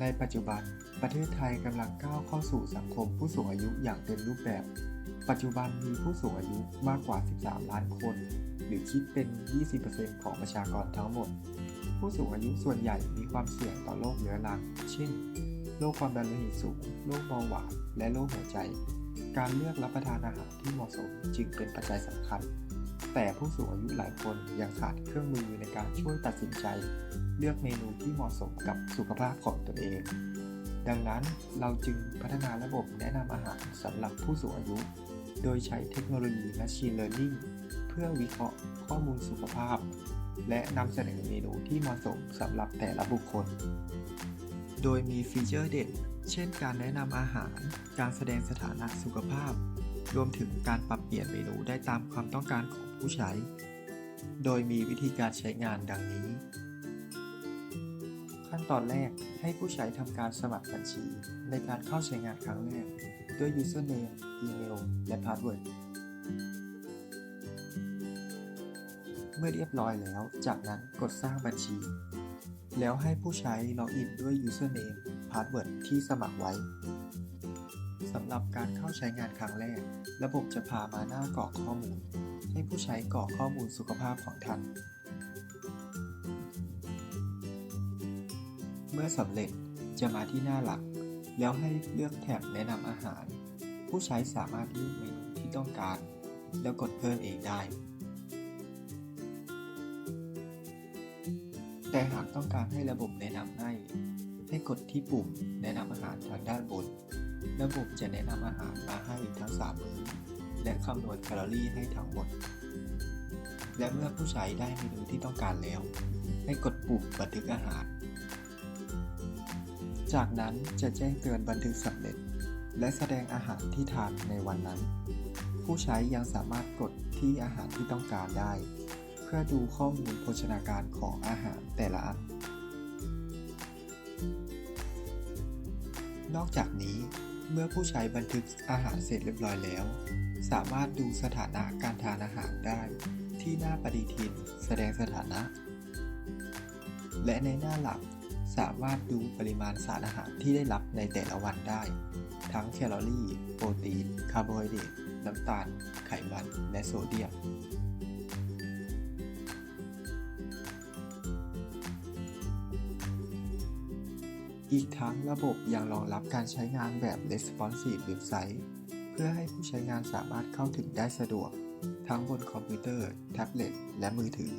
ในปัจจุบัน ประเทศไทยกำลังก้าวเข้าสู่สังคมผู้สูงอายุอย่างเต็มรูปแบบ ปัจจุบันมีผู้สูงอายุมากกว่า 13 ล้านคน หรือคิดเป็น 20%ของประชากรทั้งหมด ผู้สูงอายุส่วนใหญ่มีความเสี่ยงต่อโรคเรื้อรัง เช่น โรคความดันโลหิตสูง โรคเบาหวาน และโรคหัวใจ การเลือกรับประทานอาหารที่เหมาะสมจึงเป็นปัจจัยสำคัญ แต่ผู้สูงอายุหลายคนยังขาดเครื่องมือในการช่วยตัดสินใจ เลือกเมนูที่เหมาะสมกับสุขภาพของตนเอง ดังนั้นเราจึงพัฒนาระบบแนะนำอาหารสำหรับผู้สูงอายุ โดยใช้เทคโนโลยี Machine Learning เพื่อวิเคราะห์ข้อมูลสุขภาพ และนำเสนอเมนูที่เหมาะสมสำหรับแต่ละบุคคล โดยมีฟีเจอร์เด่น เช่นการแนะนำอาหาร การแสดงสถานะสุขภาพ รวมถึงการปรับเปลี่ยนเมนูได้ตามความต้องการของผู้ใช้ โดยมีวิธีการใช้งานดังนี้ ขั้นตอนแรกให้ผู้ใช้ทำการสมัครบัญชี ในการเข้าใช้งานครั้งแรก ด้วย username อีเมล และ password เมื่อเรียบร้อยแล้ว จากนั้นกดสร้างบัญชี แล้วให้ผู้ใช้ล็อกอินด้วย username password ที่สมัครไว้สำหรับการเข้าใช้งานครั้งแรก ระบบจะพามาหน้ากรอกข้อมูล ให้ผู้ใช้กรอกข้อมูลสุขภาพของท่าน เมื่อสำเร็จจะมาที่หน้าหลัก แล้วให้เลือกแถบแนะนำอาหาร ผู้ใช้สามารถเลือกเมนูที่ต้องการ แล้วกดเพิ่มเองได้ แต่หากต้องการให้ระบบแนะนำให้ ให้กดที่ปุ่มแนะนำอาหารทางด้านบน ระบบจะแนะนำอาหารมาให้ทั้ง3มื้อและคำนวณแคลอรี่ให้ทั้งหมด และเมื่อผู้ใช้ได้เมนูที่ต้องการแล้ว ให้กดปุ่มบันทึกอาหาร จากนั้นจะแจ้งเตือนบันทึกสำเร็จ และแสดงอาหารที่ทานในวันนั้น ผู้ใช้ยังสามารถกดที่อาหารที่ต้องการได้ เพื่อดูข้อมูลโภชนาการของอาหารแต่ละอัน นอกจากนี้เมื่อผู้ใช้บันทึกอาหารเสร็จเรียบร้อยแล้ว สามารถดูสถานะการทานอาหารได้ ที่หน้าปฏิทินแสดงสถานะ และในหน้าหลักสามารถดูปริมาณสารอาหารที่ได้รับในแต่ละวันได้ ทั้งแคลอรี่ โปรตีน คาร์โบไฮเดรตน้ำตาล ไขมัน และโซเดียม อีกทั้งระบบยังรองรับการใช้งานแบบ Responsive Website เพื่อให้ผู้ใช้งานสามารถเข้าถึงได้สะดวก ทั้งบนคอมพิวเตอร์ แท็บเล็ต และมือถือ